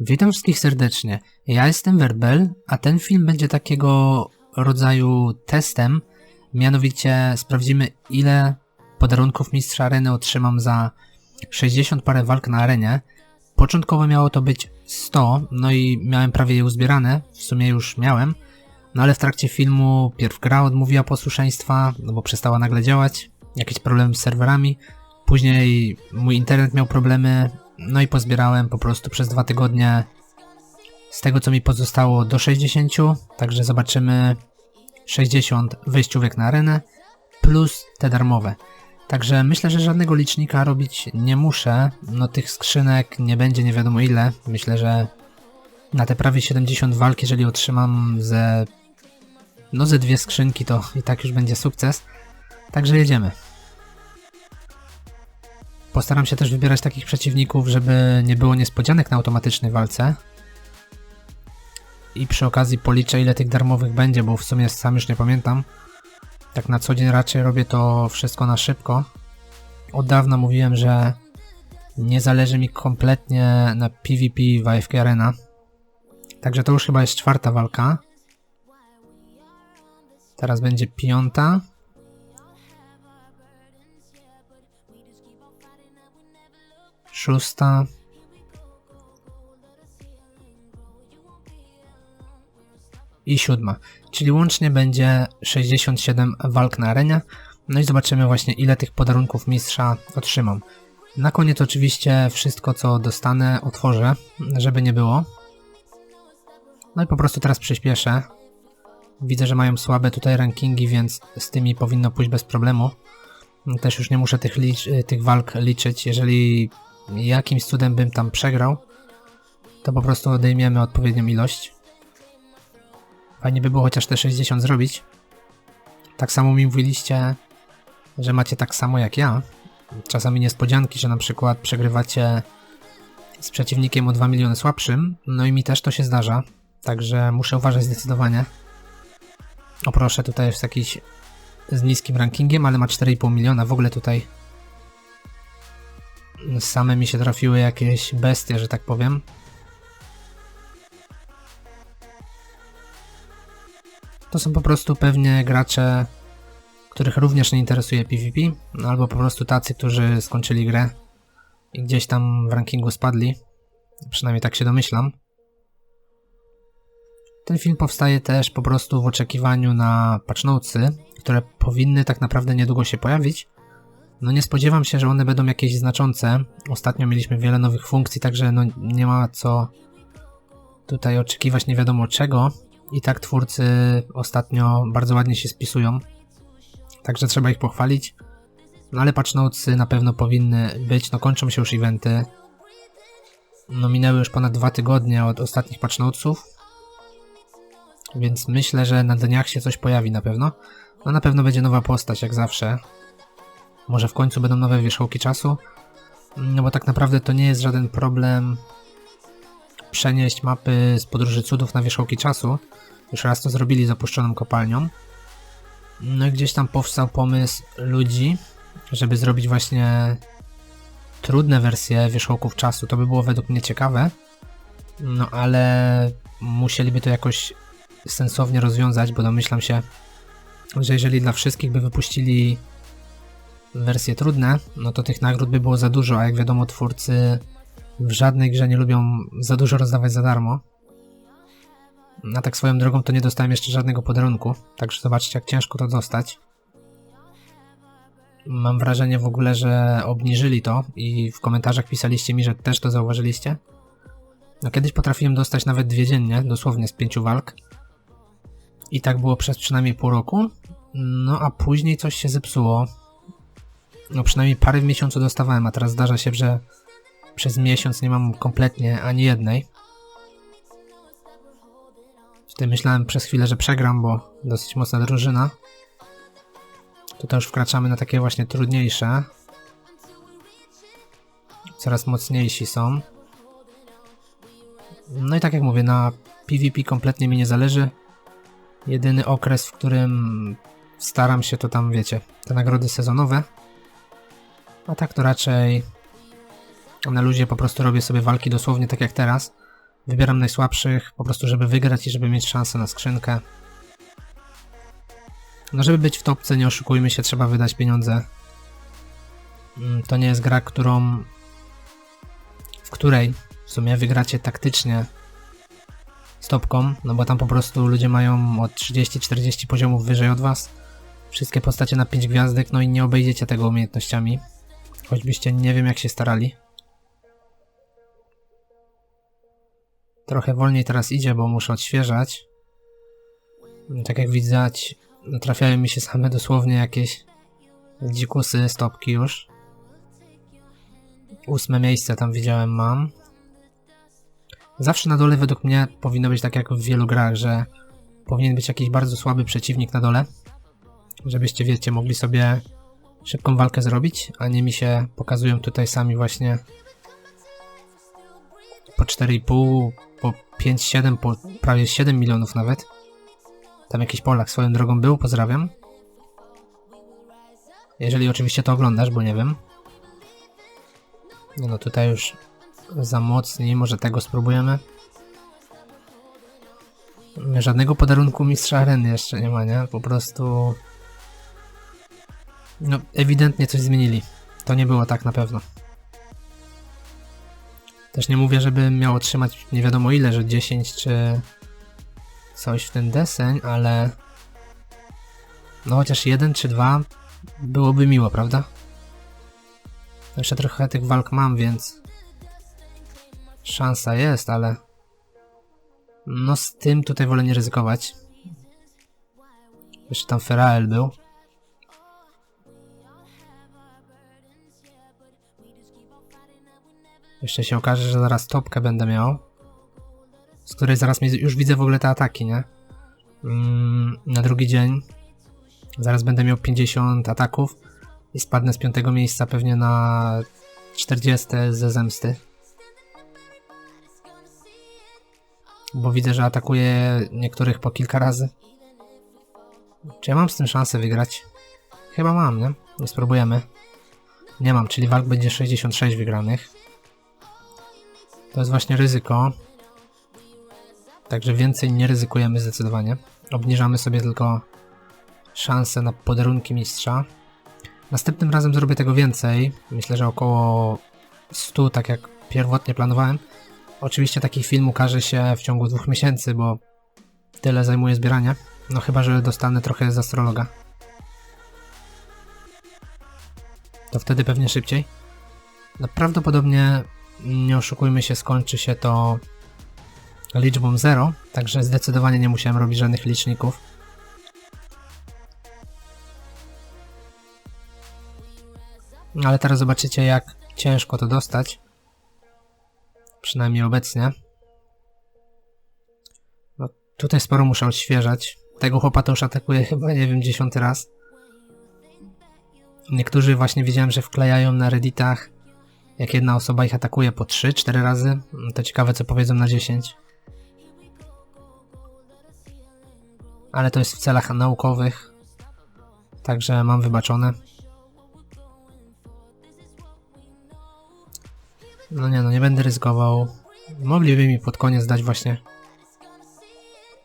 Witam wszystkich serdecznie. Ja jestem Werbel, a ten film będzie takiego rodzaju testem. Mianowicie sprawdzimy, ile podarunków mistrza areny otrzymam za 60 parę walk na arenie. Początkowo miało to być 100, no i miałem prawie je uzbierane, w sumie już miałem. No ale w trakcie filmu pierw gra odmówiła posłuszeństwa, no bo przestała nagle działać, jakieś problemy z serwerami. Później mój internet miał problemy, no i pozbierałem po prostu przez dwa tygodnie z tego co mi pozostało do 60, także zobaczymy 60 wejściówek na arenę plus te darmowe. Także myślę, że żadnego licznika robić nie muszę. No tych skrzynek nie będzie nie wiadomo ile. Myślę, że na te prawie 70 walk, jeżeli otrzymam ze no ze dwie skrzynki, to i tak już będzie sukces. Także jedziemy. Postaram się też wybierać takich przeciwników, żeby nie było niespodzianek na automatycznej walce. I przy okazji policzę ile tych darmowych będzie, bo w sumie sam już nie pamiętam. Tak na co dzień raczej robię to wszystko na szybko. Od dawna mówiłem, że nie zależy mi kompletnie na PvP w AFK Arena. Także to już chyba jest czwarta walka. Teraz będzie piąta. Szósta. I siódma. Czyli łącznie będzie 67 walk na arenie. No i zobaczymy właśnie ile tych podarunków mistrza otrzymam. Na koniec oczywiście wszystko co dostanę otworzę, żeby nie było. No i po prostu teraz przyspieszę. Widzę, że mają słabe tutaj rankingi, więc z tymi powinno pójść bez problemu. Też już nie muszę tych, tych walk liczyć. Jeżeli jakimś cudem bym tam przegrał, to po prostu odejmiemy odpowiednią ilość. Fajnie by było chociaż te 60 zrobić. Tak samo mi mówiliście, że macie tak samo jak ja. Czasami niespodzianki, że na przykład przegrywacie z przeciwnikiem o 2 miliony słabszym. No i mi też to się zdarza. Także muszę uważać zdecydowanie. O proszę, tutaj jest jakiś z niskim rankingiem, ale ma 4,5 miliona. W ogóle tutaj same mi się trafiły jakieś bestie, że tak powiem. To są po prostu pewnie gracze, których również nie interesuje PvP, no albo po prostu tacy, którzy skończyli grę i gdzieś tam w rankingu spadli. Przynajmniej tak się domyślam. Ten film powstaje też po prostu w oczekiwaniu na patchnotesy, które powinny tak naprawdę niedługo się pojawić. No nie spodziewam się, że one będą jakieś znaczące. Ostatnio mieliśmy wiele nowych funkcji, także no nie ma co tutaj oczekiwać nie wiadomo czego. I tak twórcy ostatnio bardzo ładnie się spisują. Także trzeba ich pochwalić. No ale patchnotesy na pewno powinny być. No kończą się już eventy. No minęły już ponad dwa tygodnie od ostatnich patchnotesów. Więc myślę, że na dniach się coś pojawi na pewno. No na pewno będzie nowa postać, jak zawsze. Może w końcu będą nowe wierzchołki czasu. No bo tak naprawdę to nie jest żaden problem przenieść mapy z podróży cudów na wierzchołki czasu. Już raz to zrobili z opuszczoną kopalnią. No i gdzieś tam powstał pomysł ludzi, żeby zrobić właśnie trudne wersje wierzchołków czasu. To by było według mnie ciekawe. No ale musieliby to jakoś sensownie rozwiązać, bo domyślam się, że jeżeli dla wszystkich by wypuścili wersje trudne, no to tych nagród by było za dużo, a jak wiadomo twórcy w żadnej grze nie lubią za dużo rozdawać za darmo. A tak swoją drogą to nie dostałem jeszcze żadnego podarunku, także zobaczcie jak ciężko to dostać. Mam wrażenie w ogóle, że obniżyli to i w komentarzach pisaliście mi, że też to zauważyliście. No kiedyś potrafiłem dostać nawet dwie dziennie, dosłownie z pięciu walk. I tak było przez przynajmniej pół roku. No a później coś się zepsuło. No przynajmniej parę w miesiącu dostawałem, a teraz zdarza się, że przez miesiąc nie mam kompletnie ani jednej. Tutaj myślałem przez chwilę, że przegram, bo dosyć mocna drużyna. Tutaj już wkraczamy na takie właśnie trudniejsze. Coraz mocniejsi są. No i tak jak mówię, na PvP kompletnie mi nie zależy. Jedyny okres, w którym staram się, to tam wiecie, te nagrody sezonowe. A tak to raczej na ludzie po prostu robię sobie walki dosłownie tak jak teraz. Wybieram najsłabszych, po prostu żeby wygrać i żeby mieć szansę na skrzynkę. No żeby być w topce, nie oszukujmy się, trzeba wydać pieniądze. Mm, To nie jest gra, którą... w której w sumie wygracie taktycznie z topką, no bo tam po prostu ludzie mają od 30-40 poziomów wyżej od was. Wszystkie postacie na 5 gwiazdek, no i nie obejdziecie tego umiejętnościami. Choćbyście nie wiem jak się starali. Trochę wolniej teraz idzie, bo muszę odświeżać. Tak jak widać, trafiają mi się same dosłownie jakieś dzikusy, stopki już. Ósme miejsce tam widziałem mam. Zawsze na dole według mnie powinno być tak jak w wielu grach, że powinien być jakiś bardzo słaby przeciwnik na dole, żebyście, wiecie, mogli sobie szybką walkę zrobić, a nie mi się pokazują tutaj sami właśnie po 4,5, po 5,7, po prawie 7 milionów nawet. Tam jakiś Polak swoją drogą był, pozdrawiam. Jeżeli oczywiście to oglądasz, bo nie wiem. No, tutaj już za mocniej, może tego spróbujemy. Żadnego podarunku mistrza areny jeszcze nie ma, nie? Po prostu... No, ewidentnie coś zmienili. To nie było tak na pewno. Też nie mówię, żeby miał otrzymać nie wiadomo ile, że 10 czy coś w ten deseń, ale no chociaż jeden czy dwa byłoby miło, prawda? Jeszcze trochę tych walk mam, więc szansa jest, ale no z tym tutaj wolę nie ryzykować. Jeszcze tam Ferael był. Jeszcze się okaże, że zaraz topkę będę miał. Z której zaraz mi, już widzę w ogóle te ataki, nie? Mm, na drugi dzień. Zaraz będę miał 50 ataków i spadnę z piątego miejsca pewnie na 40 ze zemsty. Bo widzę, że atakuje niektórych po kilka razy. Czy ja mam z tym szansę wygrać? Chyba mam, nie? Nie spróbujemy. Nie mam, czyli walk będzie 66 wygranych. To jest właśnie ryzyko. Także więcej nie ryzykujemy zdecydowanie. Obniżamy sobie tylko szanse na podarunki mistrza. Następnym razem zrobię tego więcej. Myślę, że około 100, tak jak pierwotnie planowałem. Oczywiście taki film ukaże się w ciągu dwóch miesięcy, bo tyle zajmuje zbieranie. No chyba, że dostanę trochę z astrologa. To wtedy pewnie szybciej. No prawdopodobnie, nie oszukujmy się, skończy się to liczbą 0, także zdecydowanie nie musiałem robić żadnych liczników. Ale teraz zobaczycie jak ciężko to dostać. Przynajmniej obecnie. No, tutaj sporo muszę odświeżać. Tego chłopata już atakuję chyba, nie wiem, dziesiąty raz. Niektórzy właśnie widziałem, że wklejają na redditach, jak jedna osoba ich atakuje po 3-4 razy. To ciekawe, co powiedzą na 10. Ale to jest w celach naukowych. Także mam wybaczone. No nie no, nie będę ryzykował. Mogliby mi pod koniec dać właśnie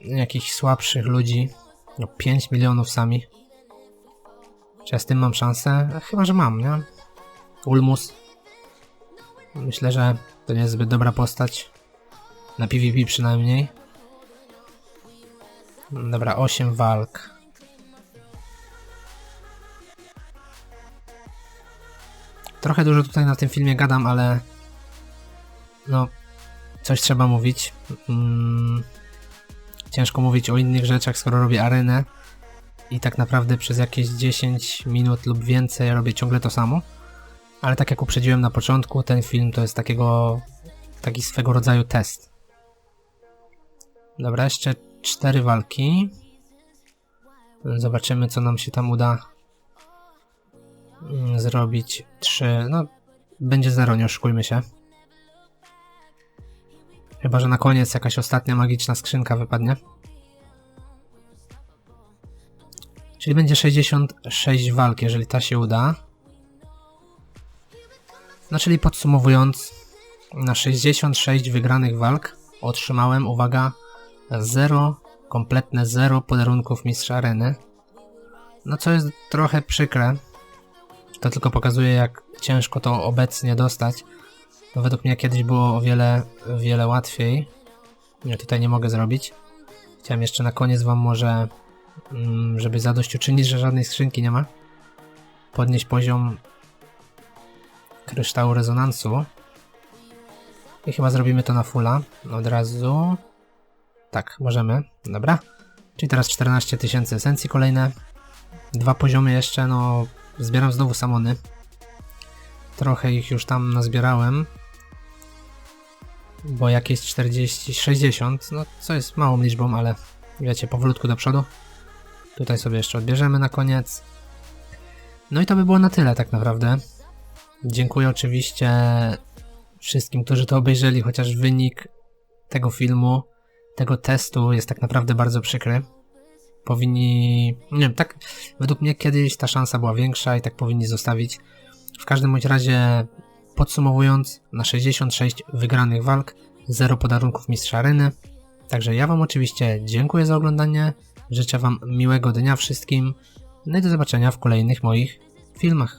jakichś słabszych ludzi. No 5 milionów sami. Czy ja z tym mam szansę? Chyba, że mam, nie? Ulmus. Myślę, że to nie jest zbyt dobra postać. Na PvP przynajmniej. Dobra, 8 walk. Trochę dużo tutaj na tym filmie gadam, ale no, coś trzeba mówić. Mm, ciężko mówić o innych rzeczach, skoro robię arenę i tak naprawdę przez jakieś 10 minut lub więcej robię ciągle to samo. Ale tak jak uprzedziłem na początku, ten film to jest takiego, taki swego rodzaju test. Dobra, jeszcze cztery walki. Zobaczymy, co nam się tam uda mm, zrobić. Trzy, no będzie zero, nie oszukujmy się. Chyba, że na koniec jakaś ostatnia magiczna skrzynka wypadnie. Czyli będzie 66 walk, jeżeli ta się uda. No czyli podsumowując, na 66 wygranych walk otrzymałem, uwaga, zero, kompletne zero podarunków mistrza areny. No co jest trochę przykre. To tylko pokazuje, jak ciężko to obecnie dostać. No według mnie kiedyś było o wiele, wiele łatwiej. Ja tutaj nie mogę zrobić. Chciałem jeszcze na koniec wam może, mm, żeby zadośćuczynić, że żadnej skrzynki nie ma, podnieść poziom kryształu rezonansu. I chyba zrobimy to na fulla od razu. Tak, możemy. Dobra. Czyli teraz 14 tysięcy esencji kolejne. Dwa poziomy jeszcze, no zbieram znowu samony. Trochę ich już tam nazbierałem. Bo jakieś 40, 60, no co jest małą liczbą, ale wiecie, powolutku do przodu. Tutaj sobie jeszcze odbierzemy na koniec. No i to by było na tyle tak naprawdę. Dziękuję oczywiście wszystkim, którzy to obejrzeli, chociaż wynik tego filmu, tego testu jest tak naprawdę bardzo przykry. Powinni, nie wiem, tak według mnie kiedyś ta szansa była większa i tak powinni zostawić. W każdym bądź razie podsumowując, na 66 wygranych walk, 0 podarunków mistrza areny. Także ja wam oczywiście dziękuję za oglądanie, życzę wam miłego dnia wszystkim, no i do zobaczenia w kolejnych moich filmach.